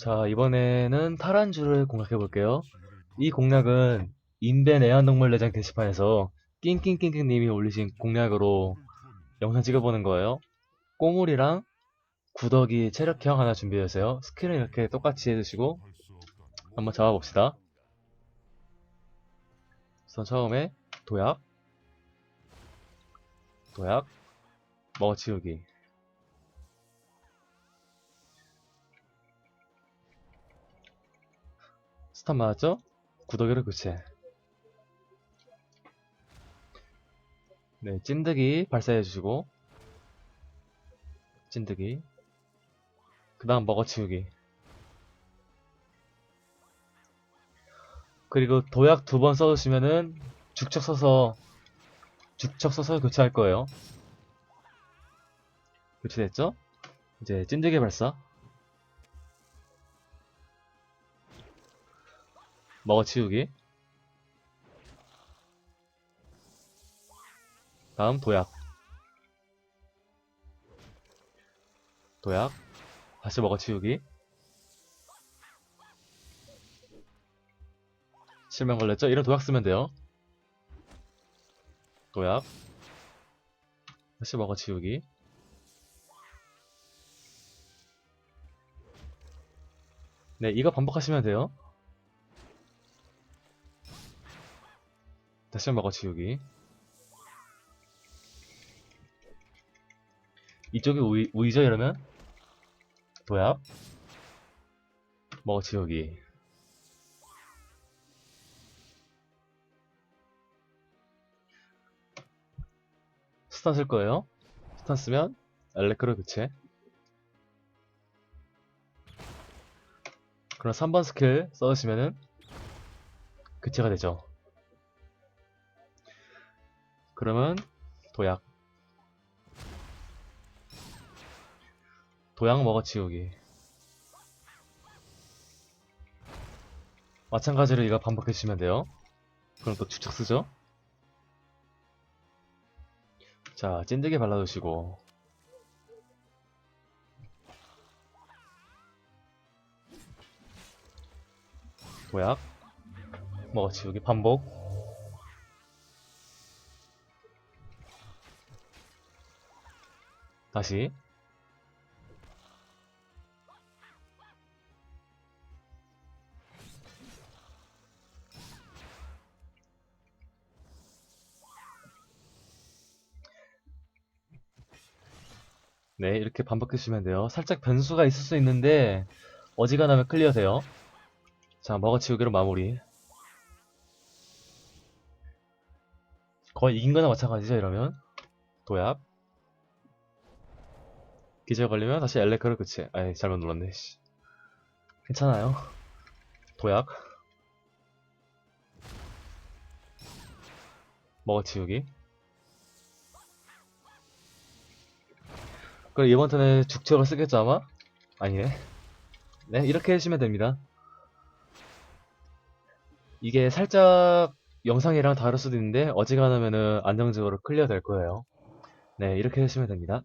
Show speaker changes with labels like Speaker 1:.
Speaker 1: 자, 이번에는 타란주를 공략해 볼게요. 이 공략은 인벤 애완동물 내장 게시판에서 낑낑낑낑님이 올리신 공략으로 영상 찍어보는 거예요. 꼬물이랑 구더기 체력형 하나 준비해주세요. 스킬은 이렇게 똑같이 해주시고 한번 잡아봅시다. 우선 처음에 도약, 도약, 먹어치우기. 스탑 맞았죠? 구더기를 교체. 네, 찐득이 발사해주시고, 찐득이. 그 다음 먹어치우기. 그리고 도약 두 번 써주시면은 죽척 써서, 죽척 써서 교체할 거예요. 교체됐죠? 이제 찐득이 발사. 먹어치우기. 다음 도약. 도약. 다시 먹어치우기. 실명 걸렸죠? 이런 도약 쓰면 돼요. 도약. 다시 먹어치우기. 네, 이거 반복하시면 돼요. 다시 먹어치우기. 이쪽이 우위, 우위죠, 이러면? 도약. 먹어치우기. 스탄 쓸 거예요. 스탄 쓰면 엘레크로 교체. 그럼 3번 스킬 써주시면은 교체가 되죠. 그러면 도약. 도약 먹어치우기. 마찬가지로 이거 반복해 주시면 돼요. 그럼 또 주책 쓰죠? 자 찐득이 발라주시고. 도약. 먹어치우기 반복 다시. 네 이렇게 반복해 주시면 돼요. 살짝 변수가 있을 수 있는데 어지간하면 클리어 돼요. 자 먹어치우기로 마무리. 거의 이긴 거나 마찬가지죠 이러면? 도약 기절 걸리면 다시 엘레크를 교체. 아이 잘못 눌렀네. 씨. 괜찮아요. 도약. 먹어치우기. 그럼 이번 턴에 죽척을 쓰겠죠 아마? 아니네. 네 이렇게 하시면 됩니다. 이게 살짝 영상이랑 다를 수도 있는데 어지간하면은 안정적으로 클리어 될 거예요. 네 이렇게 하시면 됩니다.